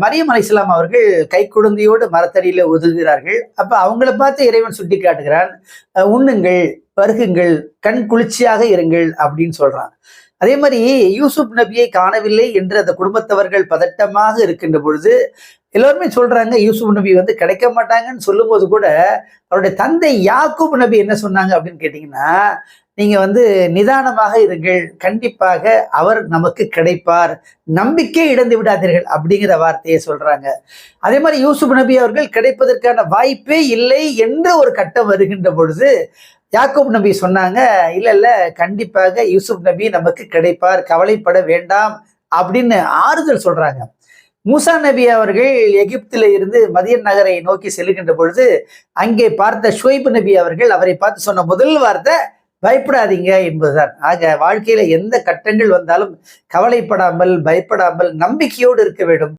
மரியம் அலைசலாம் அவர்கள் கை குழந்தையோடு மரத்தடியில ஒதுங்குகிறார்கள். அப்ப அவங்கள பார்த்து இறைவன் சுட்டி காட்டுகிறான். அஹ் உண்ணுங்கள் பருகுங்கள் கண் குளிர்ச்சியாக இருங்கள் அப்படின்னு சொல்றான். அதே மாதிரி யூசுப் நபியை காணவில்லை என்று அந்த குடும்பத்தவர்கள் பதட்டமாக இருக்கின்ற பொழுது எல்லோருமே சொல்றாங்க யூசுப் நபி வந்து கிடைக்க மாட்டாங்கன்னு சொல்லும்போது கூட அவருடைய தந்தை யாக்கூப் நபி என்ன சொன்னாங்க அப்படின்னு கேட்டீங்கன்னா நீங்க வந்து நிதானமாக இருங்கள். கண்டிப்பாக அவர் நமக்கு கிடைப்பார். நம்பிக்கை இழந்து விடாதீர்கள் அப்படிங்கிற வார்த்தையை சொல்றாங்க. அதே மாதிரி யூசுப் நபி அவர்கள் கிடைப்பதற்கான வாய்ப்பே இல்லை என்ற ஒரு கட்டம் வருகின்ற பொழுது யாக்கூப் நபி சொன்னாங்க இல்ல இல்ல கண்டிப்பாக யூசுப் நபி நமக்கு கிடைப்பார். கவலைப்பட வேண்டாம். அப்படின்னு ஆறுதல் சொல்றாங்க. மூசா நபி அவர்கள் எகிப்தில இருந்து மதியன் நகரை நோக்கி செல்கின்ற பொழுது அங்கே பார்த்த ஷுவைப் நபி அவர்கள் அவரை பார்த்து சொன்ன முதல் வார்த்தை பயப்படாதீங்க என்பதுதான். ஆக வாழ்க்கையில எந்த கட்டங்கள் வந்தாலும் கவலைப்படாமல் பயப்படாமல் நம்பிக்கையோடு இருக்க வேண்டும்.